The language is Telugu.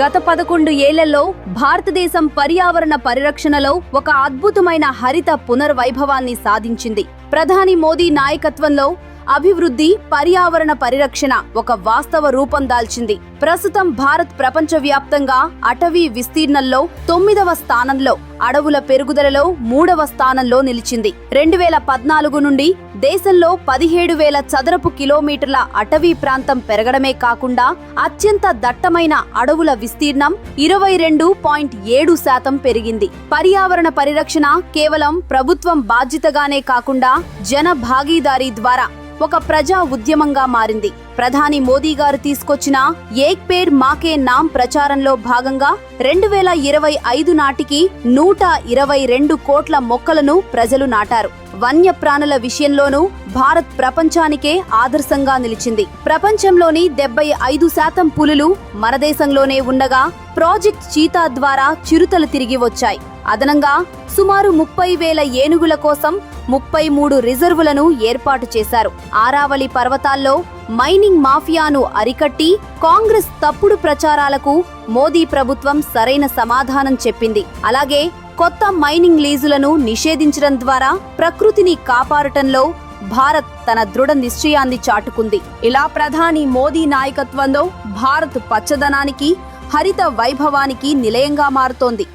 గత పదకొండు ఏళ్ళలో భారతదేశం పర్యావరణ పరిరక్షణలో ఒక అద్భుతమైన హరిత పునర్వైభవాన్ని సాధించింది. ప్రధాని మోదీ నాయకత్వంలో అభివృద్ధి పర్యావరణ పరిరక్షణ ఒక వాస్తవ రూపం దాల్చింది. ప్రస్తుతం భారత్ ప్రపంచవ్యాప్తంగా అటవీ విస్తీర్ణంలో తొమ్మిదవ స్థానంలో అడవుల పెరుగుదలలో మూడవ స్థానంలో నిలిచింది. రెండు వేల పద్నాలుగు నుండి దేశంలో పదిహేడు వేల చదరపు కిలోమీటర్ల అటవీ ప్రాంతం పెరగడమే కాకుండా అత్యంత దట్టమైన అడవుల విస్తీర్ణం ఇరవై రెండు పాయింట్ ఏడు శాతం పెరిగింది. పర్యావరణ పరిరక్షణ కేవలం ప్రభుత్వం బాధ్యతగానే కాకుండా జన భాగీదారీ ద్వారా ఒక ప్రజా ఉద్యమంగా మారింది. ప్రధాని మోదీ గారు తీసుకొచ్చిన ఏక్ పేడ్ మాకే నామ్ ప్రచారంలో భాగంగా రెండు వేల ఇరవై ఐదు నాటికి నూట ఇరవై రెండు కోట్ల మొక్కలను ప్రజలు నాటారు. వన్యప్రాణుల విషయంలోనూ భారత్ ప్రపంచానికే ఆదర్శంగా నిలిచింది. ప్రపంచంలోని డెబ్బై ఐదు శాతం పులులు మన దేశంలోనే ఉండగా ప్రాజెక్ట్ చీతా ద్వారా చిరుతలు తిరిగి వచ్చాయి. అదనంగా సుమారు ముప్పై వేల ఏనుగుల కోసం ముప్పై మూడు రిజర్వులను ఏర్పాటు చేశారు. ఆరావళి పర్వతాల్లో మైనింగ్ మాఫియాను అరికట్టి కాంగ్రెస్ తప్పుడు ప్రచారాలకు మోదీ ప్రభుత్వం సరైన సమాధానం చెప్పింది. అలాగే కొత్త మైనింగ్ లీజులను నిషేధించడం ద్వారా ప్రకృతిని కాపాడటంలో భారత్ తన దృఢ నిశ్చయాన్ని చాటుకుంది. ఇలా ప్రధాని మోదీ నాయకత్వంలో భారత్ పచ్చదనానికి హరిత వైభవానికి నిలయంగా మారుతోంది.